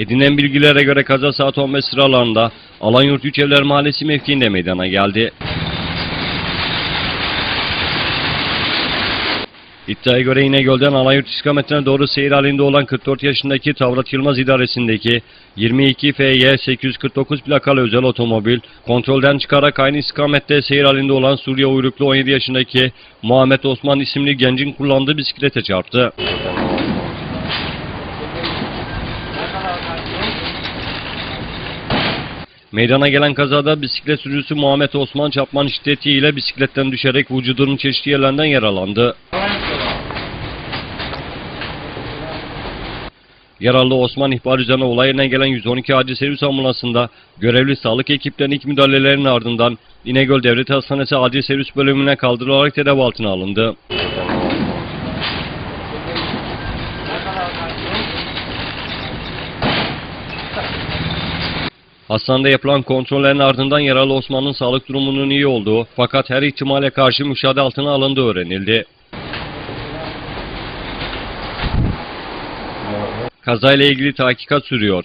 Edinilen bilgilere göre kaza saat 15 sıralarında Alanyurt Üçevler Mahallesi mevkiinde meydana geldi. İddiaya göre İnegöl'den Alanyurt istikametine doğru seyir halinde olan 44 yaşındaki Tavrat Yılmaz idaresindeki 22 FY 849 plakalı özel otomobil kontrolden çıkarak aynı istikamette seyir halinde olan Suriye uyruklu 17 yaşındaki Muhammed Osman isimli gencin kullandığı bisiklete çarptı. Meydana gelen kazada bisiklet sürücüsü Muhammed Osman çarpman şiddetiyle bisikletten düşerek vücudunun çeşitli yerlerinden yaralandı. Yaralı Osman ihbar üzerine olay yerine gelen 112 acil servis ambulansında görevli sağlık ekiplerinin ilk müdahalelerinin ardından İnegöl Devlet Hastanesi acil servis bölümüne kaldırılarak tedavi altına alındı. Hastanede yapılan kontrollerin ardından yaralı Osman'ın sağlık durumunun iyi olduğu fakat her ihtimale karşı müşahede altına alındığı öğrenildi. Kazayla ilgili tahkikat sürüyor.